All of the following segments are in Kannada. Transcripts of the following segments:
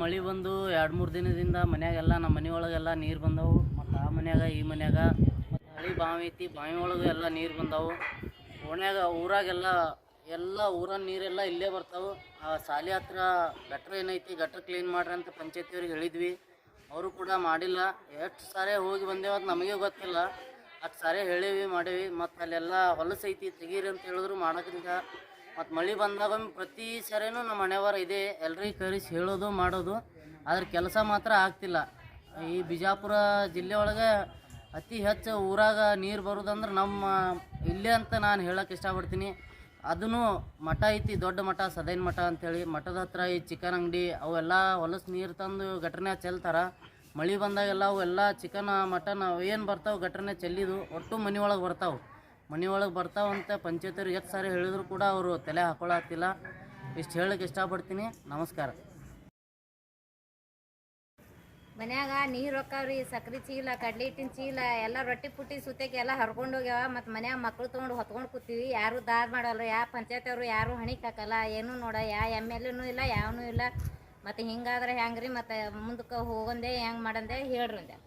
ಮಳೆ ಬಂದು ಎರಡು ಮೂರು ದಿನದಿಂದ ಮನ್ಯಾಗೆಲ್ಲ ನಮ್ಮ ಮನೆ ಒಳಗೆಲ್ಲ ನೀರು ಬಂದವು. ಮತ್ತು ಆ ಮನ್ಯಾಗ ಈ ಮನ್ಯಾಗ ಮತ್ತು ಹಳಿ ಬಾವಿ ಐತಿ ಬಾವಿ ಒಳಗೆ ಎಲ್ಲ ನೀರು ಬಂದವು. ಓಣ್ಯಾಗ ಊರಾಗೆಲ್ಲ ಎಲ್ಲ ಊರ ನೀರೆಲ್ಲ ಇಲ್ಲೇ ಬರ್ತಾವೆ. ಆ ಶಾಲೆ ಹತ್ರ ಗಟ್ರ ಏನೈತಿ, ಗಟ್ರ ಕ್ಲೀನ್ ಮಾಡ್ರಿ ಅಂತ ಪಂಚಾಯತಿಯವ್ರಿಗೆ ಹೇಳಿದ್ವಿ. ಅವರು ಕೂಡ ಮಾಡಿಲ್ಲ. ಎಷ್ಟು ಸಾರಿ ಹೋಗಿ ಬಂದೇವು ಅಂತ ನಮಗೆ ಗೊತ್ತಿಲ್ಲ. ಅಷ್ಟು ಸಾರಿ ಹೇಳೀವಿ, ಮಾಡೀವಿ. ಮತ್ತು ಅಲ್ಲೆಲ್ಲ ಹೊಲಸು ಐತಿ ತೆಗೀರಿ ಅಂತ ಹೇಳಿದ್ರು ಮಾಡೋಕ್ಕಿಂತ ಮತ್ತು ಮಳೆ ಬಂದಾಗ ಪ್ರತಿ ಸರಿನೂ ನಮ್ಮ ಮನೆಯವರ ಇದೆ. ಎಲ್ರಿಗೆ ಕರೆಸಿ ಹೇಳೋದು, ಮಾಡೋದು. ಆದ್ರೆ ಕೆಲಸ ಮಾತ್ರ ಆಗ್ತಿಲ್ಲ. ಈ ಬಿಜಾಪುರ ಜಿಲ್ಲೆ ಒಳಗೆ ಅತಿ ಹೆಚ್ಚು ಊರಾಗ ನೀರು ಬರೋದಂದ್ರೆ ನಮ್ಮ ಇಲ್ಲೇ ಅಂತ ನಾನು ಹೇಳಕ್ಕೆ ಇಷ್ಟಪಡ್ತೀನಿ. ಅದನ್ನು ಮಠ ಐತಿ, ದೊಡ್ಡ ಮಠ, ಸದೈನ್ ಮಠ ಅಂಥೇಳಿ ಮಠದ ಹತ್ರ ಈ ಚಿಕನ್ ಅಂಗಡಿ, ಅವೆಲ್ಲ ಹೊಲಸು ನೀರು ತಂದು ಘಟನೆ ಚೆಲ್ತಾರೆ. ಮಳೆ ಬಂದಾಗೆಲ್ಲ ಅವೆಲ್ಲ ಚಿಕನ್, ಮಟನ್ ಏನು ಬರ್ತಾವೆ ಘಟನೆ ಚೆಲ್ಲಿದು. ಒಟ್ಟು ಮನೆ ಒಳಗೆ ಬರ್ತಾವೆ. ಮನೆ ಒಳಗೆ ಬರ್ತಾವಂತ ಪಂಚಾಯತಿಯವ್ರಿಗೆ ಎಷ್ಟು ಸಾರಿ ಹೇಳಿದ್ರು ಕೂಡ ಅವರು ತಲೆ ಹಾಕೊಳ್ಳತ್ತಿಲ್ಲ ಇಷ್ಟು ಹೇಳಕ್ಕೆ ಇಷ್ಟಪಡ್ತೀನಿ. ನಮಸ್ಕಾರ. ಮನ್ಯಾಗ ನೀರು ಹೊಕ್ಕಾವ್ರಿ, ಸಕ್ರೆ ಚೀಲ, ಕಡ್ಲಿ ಹಿಟ್ಟಿನ ಚೀಲ, ಎಲ್ಲ ರೊಟ್ಟಿ ಪುಟ್ಟಿ ಸುತ್ತಕ್ಕೆ ಎಲ್ಲ ಹರ್ಕೊಂಡು ಹೋಗ್ಯಾವ. ಮತ್ತು ಮನ್ಯಾಗ ಮಕ್ಳು ತೊಗೊಂಡು ಹೊತ್ಕೊಂಡು ಕೂತೀವಿ. ಯಾರು ದಾದ್ ಮಾಡಲ್ಲ ಯಾವ ಪಂಚಾಯತ್ ಅವರು ಯಾರು ಹಣಿಕ್ ಹಾಕಲ್ಲ, ಏನೂ ನೋಡ, ಯಾ ಎಂ ಎಲ್ ಎನೂ ಇಲ್ಲ, ಯಾವನೂ ಇಲ್ಲ. ಮತ್ತು ಹಿಂಗಾದ್ರೆ ಹೆಂಗ್ರಿ ಮತ್ತು ಮುಂದಕ್ಕೆ ಹೋಗಂದೆ ಹೆಂಗೆ ಮಾಡಂದೆ ಹೇಳ್ರಿ ಅಂದೆ.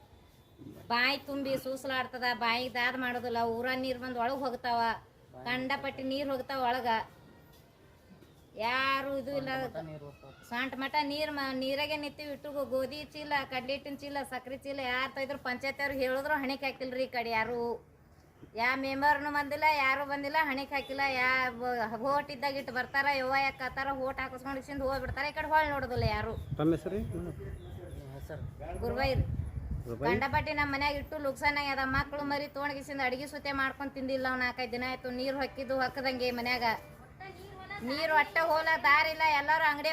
ಬಾಯಿ ತುಂಬಿ ಸೂಸಲಾಡ್ತದ ಬಾಯಿಗೆ ದಾದ ಮಾಡೋದಿಲ್ಲ ಊರ ನೀರು ಬಂದು ಒಳಗೆ ಹೋಗ್ತಾವ. ಕಂಡಪಟ್ಟಿ ನೀರು ಹೋಗ್ತಾವ ಒಳಗೆ. ಯಾರು ಇದು ಇಲ್ಲ. ಸಾಂಟ್ ಮಠ ನೀರು ಮ ನೀರಾಗೆ ನಿಂತೀವಿ ಇಟ್ಟು ಗೋಧಿ ಚೀಲ ಕಡ್ಲಿ ಹಿಟ್ಟಿನ ಚೀಲ ಸಕ್ರೆ ಚೀಲ ಯಾರು ತೈದ್ರು ಪಂಚಾಯತ್ ಅವ್ರಿಗೆ ಹೇಳಿದ್ರು ಹಣಿಕೆ ಹಾಕಿಲ್ರಿ ಈ ಕಡೆ ಯಾರು. ಯಾ ಮೆಂಬರ್ನು ಬಂದಿಲ್ಲ ಯಾರು ಬಂದಿಲ್ಲ ಹಣಿಕೆ ಹಾಕಿಲ್ಲ ಯಾ ಹೋಟ್ ಇದ್ದಾಗ ಇಟ್ಟು ಬರ್ತಾರ ಯವ್ವ ಯಾಕತ್ತಾರ ಹೋಟ್ ಹಾಕಿಸ್ಕೊಂಡು ಹೋಗ್ಬಿಡ್ತಾರೆ ಈ ಕಡೆ ಹೊಳ್ ನೋಡೋದಿಲ್ಲ ಯಾರು. ಗುರ್ಬೈರ್. ಗಂಡಪಟ್ಟಿ ನಮ್ಮ ಮನ್ಯಾಗ ಇಟ್ಟು ಲುಕ್ಸಾನ ಅದ. ಮಕ್ಕಳು ಮರಿ ತೋಣಗಿಸಿಂದ ಅಡಿಗೆ ಸುತ್ತೆ ಮಾಡ್ಕೊಂಡ್ ತಿಂದಿಲ್ಲ ಅವ್ನು ನಾಲ್ಕೈದು ದಿನ ಆಯ್ತು. ನೀರು ಹೊಕ್ಕಿದ್ದು ಹೊಕ್ಕದಂಗೆ ಮನ್ಯಾಗ. ನೀರು ಒಟ್ಟ ಹೋಲ ದಾರಿಲ್ಲ ಎಲ್ಲಾರು ಅಂಗಡಿ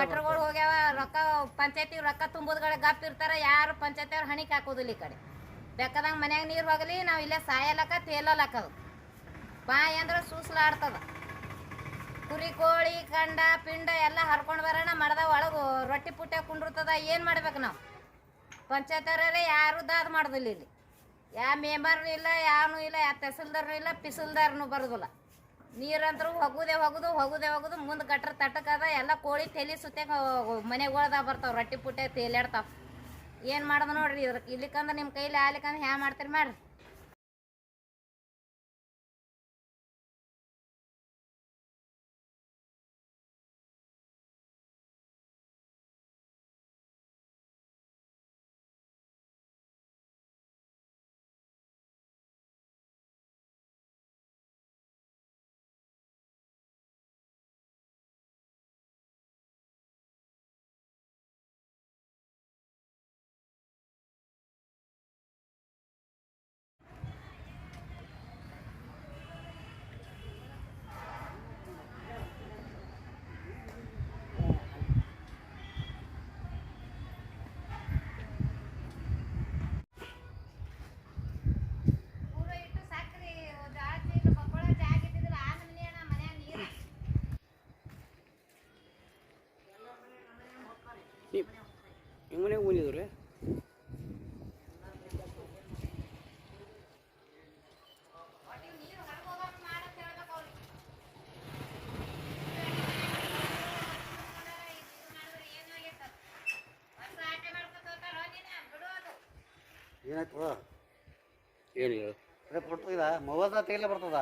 ಗಟ್ರಗಳು ಹೋಗ್ಯಾವ. ರೊಕ್ಕ ಪಂಚಾಯತಿ ರೊಕ್ಕ ತುಂಬುದ್ಗಳ ಗಪ್ ಇರ್ತಾರ. ಯಾರು ಪಂಚಾಯತಿ ಅವ್ರು ಹಣಿಕ್ ಹಾಕೋದಿಲ್ಲ ಈ ಕಡೆ. ಬೇಕಾದಂಗ ಮನ್ಯಾಗ ನೀರು ಹೋಗಲಿ ನಾವು ಇಲ್ಲೇ ಸಾಯಲಕ್ಕ ತೇಲಲಕ್ಕದು ಬಾಯಿ ಅಂದ್ರೆ ಸೂಸ್ಲಾಡ್ತದ. ಕುರಿ ಕೋಳಿ ಕಂಡ ಪಿಂಡ ಎಲ್ಲ ಹರ್ಕೊಂಡು ಬರೋಣ ಮಡ್ದ ಒಳಗೆ. ರೊಟ್ಟಿ ಪುಟ್ಟ ಕುಂಡಿರ್ತದ. ಏನು ಮಾಡ್ಬೇಕು ನಾವು? ಪಂಚಾಯತ್ ಯಾರು ದಾದ ಮಾಡೋದಿಲ್ಲ ಇಲ್ಲಿ. ಯಾ ಮೆಂಬರ್ನು ಇಲ್ಲ, ಯಾವನು ಇಲ್ಲ, ಯಾ ತಹಸೀಲ್ದಾರ್ನು ಇಲ್ಲ, ಪಿಸಲ್ದಾರ್ನು ಬರೋದಿಲ್ಲ. ನೀರಂತರೂ ಹೋಗುದೇ ಹೋಗುದು ಹೋಗುದೇ ಹೋಗುದು, ಮುಂದೆ ಗಟ್ರ ತಟಕದ ಎಲ್ಲ ಕೋಳಿ ತೆಲಿ ಸುತ್ತ ಮನೆಗಳ್ದ ಬರ್ತಾವೆ, ರೊಟ್ಟಿ ಪುಟ್ಟೆ ತೇಲಾಡ್ತಾವ. ಏನು ಮಾಡೋದು ನೋಡ್ರಿ ಇದ್ರ ಇಲ್ಲಿಕಂದ್ರೆ ನಿಮ್ಮ ಕೈಲಿ ಆಗ್ಲಿಕ್ಕಂದ್ರೆ ಹ್ಯಾ ಮಾಡ್ತೀರಿ ಮಾಡ್ರಿ. ನಿಮ್ಮ ಮನೆಗೆ ಬಂದಿದ್ರು ರೀ ಏನಾಯ್ತದ ಏನು ಹೇಳು? ಅದೇ ಬರ್ತದ ಮೊಬೈಲ್ದಾಗ ತೆಗಿಲೇ ಬರ್ತದ.